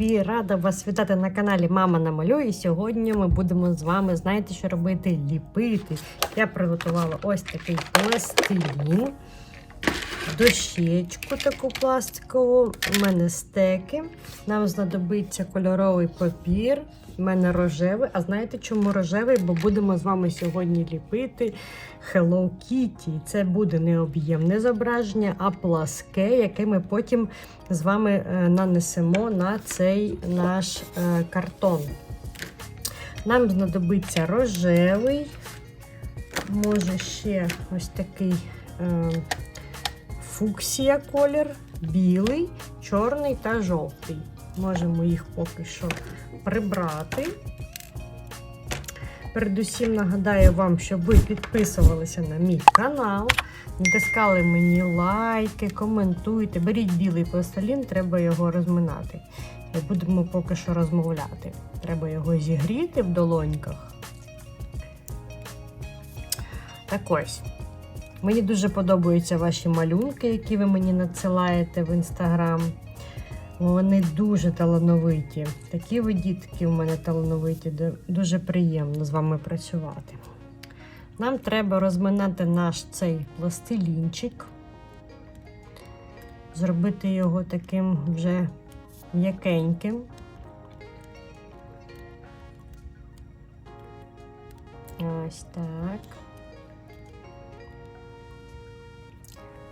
любі! Рада вас вітати на каналі Мама намалює. І сьогодні ми будемо з вами, знаєте, що робити? Ліпити. Я приготувала ось такий пластилін, дощечку таку пластикову. У мене стеки. Нам знадобиться кольоровий папір. У мене рожевий. А знаєте, чому рожевий? Бо будемо з вами сьогодні ліпити Hello Kitty. Це буде не об'ємне зображення, а пласке, яке ми потім з вами е, нанесемо на цей наш е, картон. Нам знадобиться рожевий, може ще ось такий е, фуксія колір, білий, чорний та жовтий. Можемо їх поки що прибрати. Передусім нагадаю вам, щоб ви підписувалися на мій канал, натискали мені лайки, коментуйте. Беріть білий пластилін, треба його розминати. Будемо поки що розмовляти. Треба його зігріти в долоньках. Так ось. Мені дуже подобаються ваші малюнки, які ви мені надсилаєте в інстаграм. Вони дуже талановиті. Такі ви дітки у мене талановиті, дуже приємно з вами працювати. Нам треба розминати наш цей пластилінчик, зробити його таким вже м'якеньким. Ось так.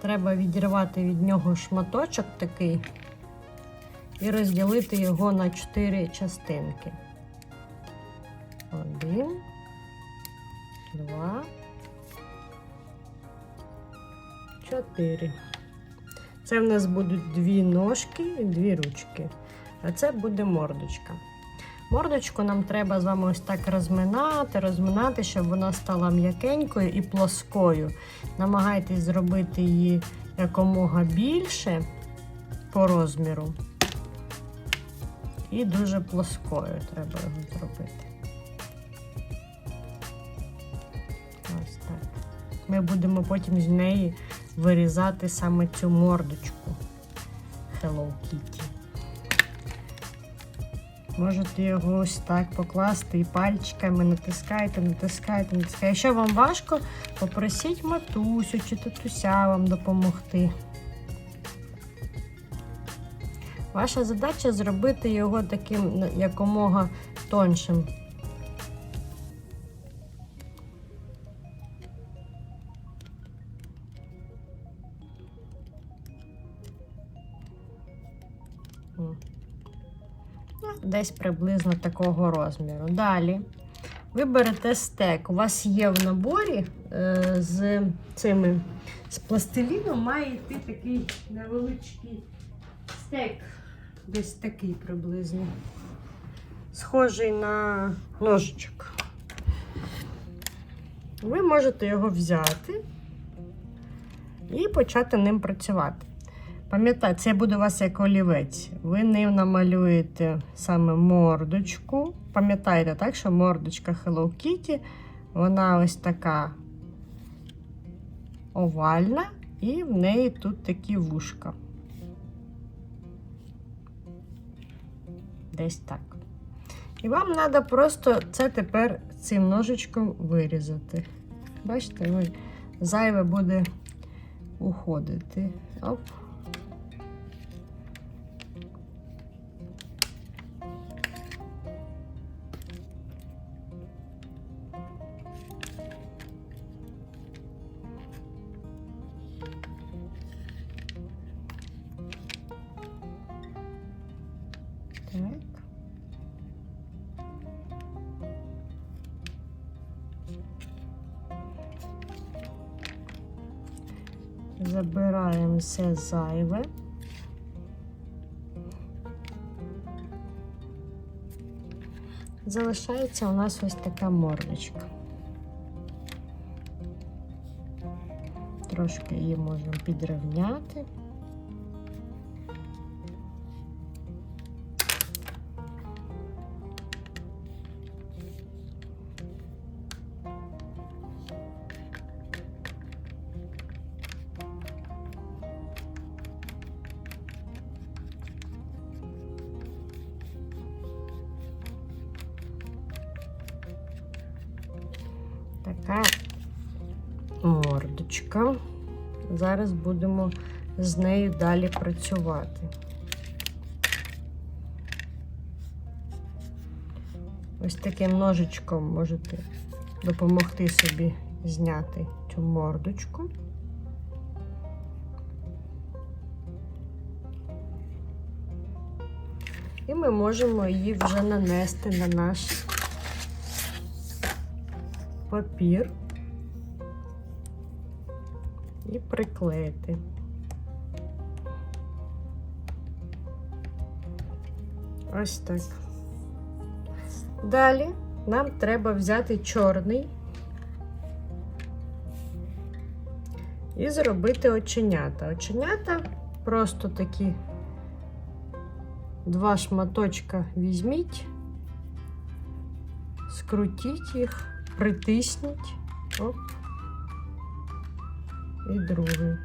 Треба відірвати від нього шматочок такий і розділити його на чотири частинки. Один, два, чотири. Це в нас будуть дві ножки і дві ручки. А це буде мордочка. Мордочку нам треба з вами ось так розминати, розминати, щоб вона стала м'якенькою і плоскою. Намагайтесь зробити її якомога більше по розміру. І дуже плоскою треба його зробити. Ось так. Ми будемо потім з неї вирізати саме цю мордочку Hello Kitty. Можете його ось так покласти і пальчиками натискайте, натискайте, натискайте. Якщо вам важко, попросіть матусю чи татуся вам допомогти. Ваша задача зробити його таким якомога тоншим. Десь приблизно такого розміру. Далі ви берете стек. У вас є в наборі е, з цими з пластиліном, має йти такий невеличкий стек, десь такий приблизно. Схожий на ножичок. Ви можете його взяти і почати ним працювати. Пам'ятайте, це буде у вас як олівець. Ви ним намалюєте саме мордочку. Пам'ятайте, так, що мордочка Hello Kitty, вона ось така овальна, і в неї тут такі вушка. Десь так. І вам треба просто це тепер цим ножичком вирізати. Бачите, ви зайве буде уходити. Оп. Так. Забираємо все зайве. Залишається у нас ось така мордочка. Трошки її можемо підрівняти. Мордочка. Зараз будемо з нею далі працювати. Ось таким ножичком можете допомогти собі зняти цю мордочку. І ми можемо її вже нанести на наш папір і приклеїти. Ось так. Далі нам треба взяти чорний і зробити оченята. Оченята просто такі два шматочка візьміть, скрутіть їх, притисніть. Оп. І другий.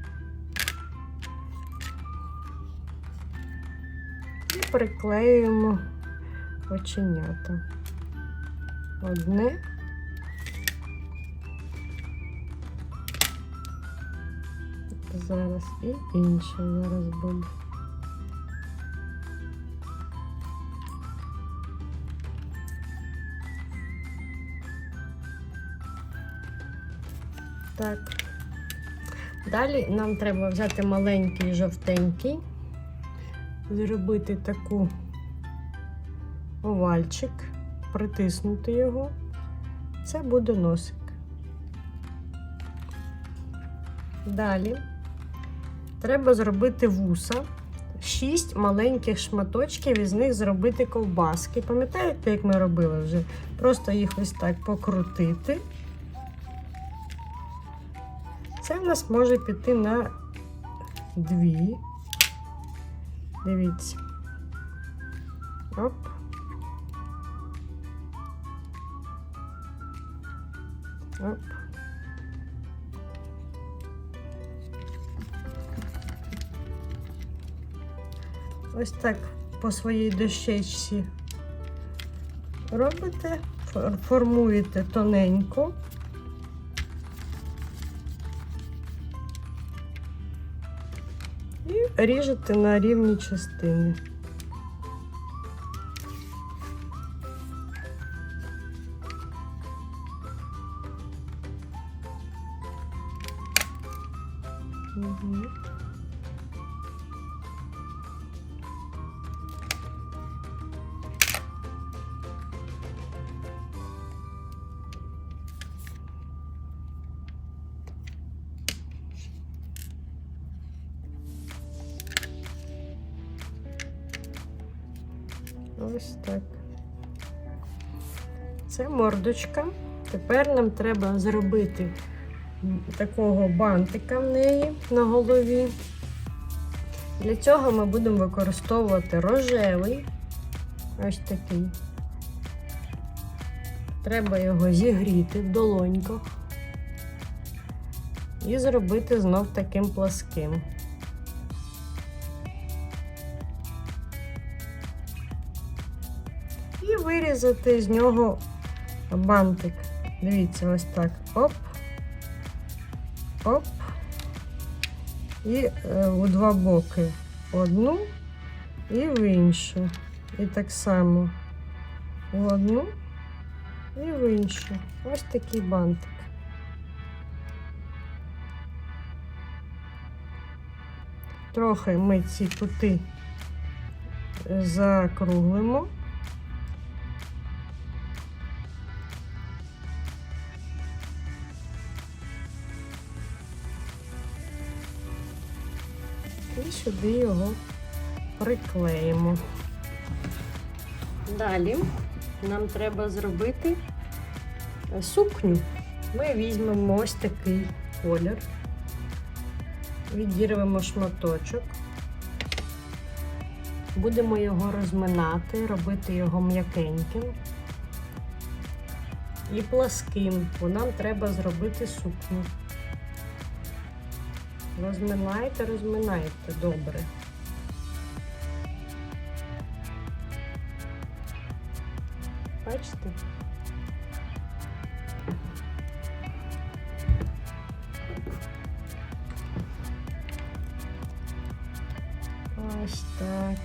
І приклеюємо оченята. Одне. Зараз і інше зараз буде. Так. Далі нам треба взяти маленький жовтенький, зробити таку овальчик, притиснути його. Це буде носик. Далі треба зробити вуса. Шість маленьких шматочків із них зробити ковбаски. Пам'ятаєте, як ми робили вже? Просто їх ось так покрутити. Це в нас може піти на дві. Дивіться. Оп. Оп. Ось так по своїй дощечці робите, формуєте тоненько. Ріжете на рівні частини. Мгм. Це мордочка. Тепер нам треба зробити такого бантика в неї на голові. Для цього ми будемо використовувати рожевий. Ось такий. Треба його зігріти в долоньках і зробити знов таким пласким. і вирізати з нього бантик. Дивіться, ось так. Оп. Оп. І е, у два боки одну і в іншу. І так само в одну і в іншу. Ось такий бантик. Трохи ми ці кути закруглимо. Сюди його приклеїмо. Далі нам треба зробити е, сукню. Ми візьмемо ось такий колір, відірвемо шматочок, будемо його розминати, робити його м'якеньким і пласким, бо нам треба зробити сукню. Розминайте, розминайте добре. Бачите? Ось так.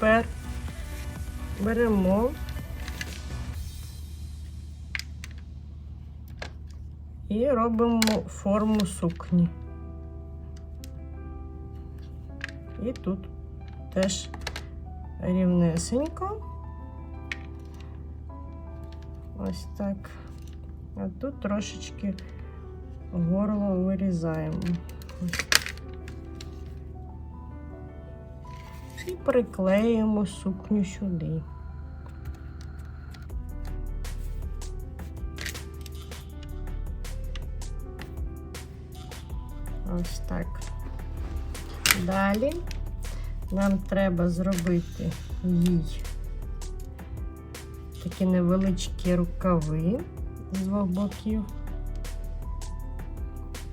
Тепер беремо і робимо форму сукні. І тут теж рівнесенько. Ось так. А тут трошечки горло вирізаємо. Ось. І приклеїмо сукню сюди. Ось так. Далі нам треба зробити їй такі невеличкі рукави з двох боків.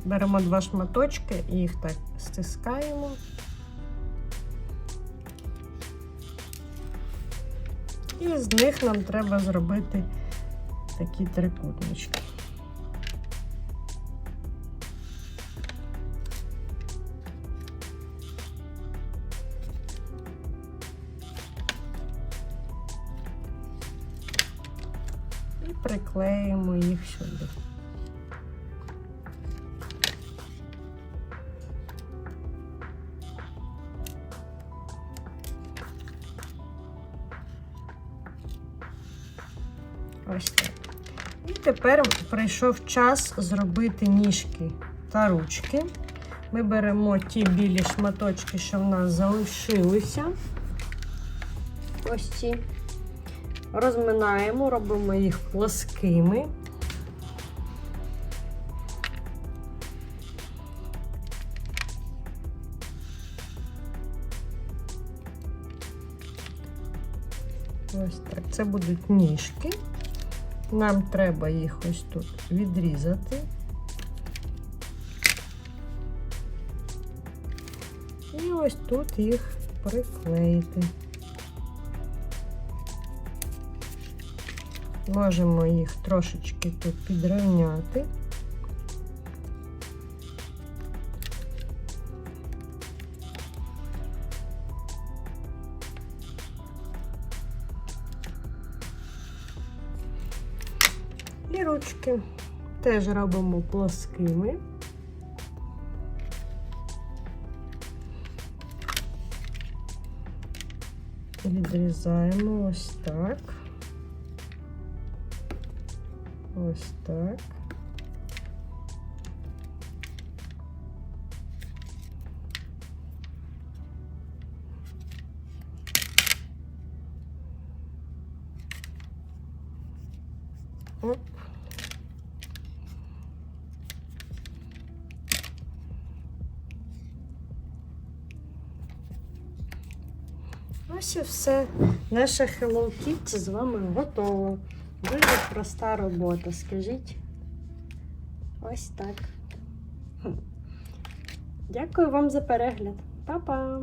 Беремо два шматочки і їх так стискаємо. І з них нам треба зробити такі трикутнички. Ось так. І тепер прийшов час зробити ніжки та ручки. Ми беремо ті білі шматочки, що в нас залишилися. Ось ці. Розминаємо, робимо їх плоскими. Ось так. Це будуть ніжки. Нам треба їх ось тут відрізати. І ось тут їх приклеїти. Можемо їх трошечки тут підрівняти. І теж робимо плоскими. Відрізаємо ось так. Ось так. Ось і все. Наша Hello Kitty з вами готова. Дуже проста робота, скажіть. Ось так. Дякую вам за перегляд. Па-па!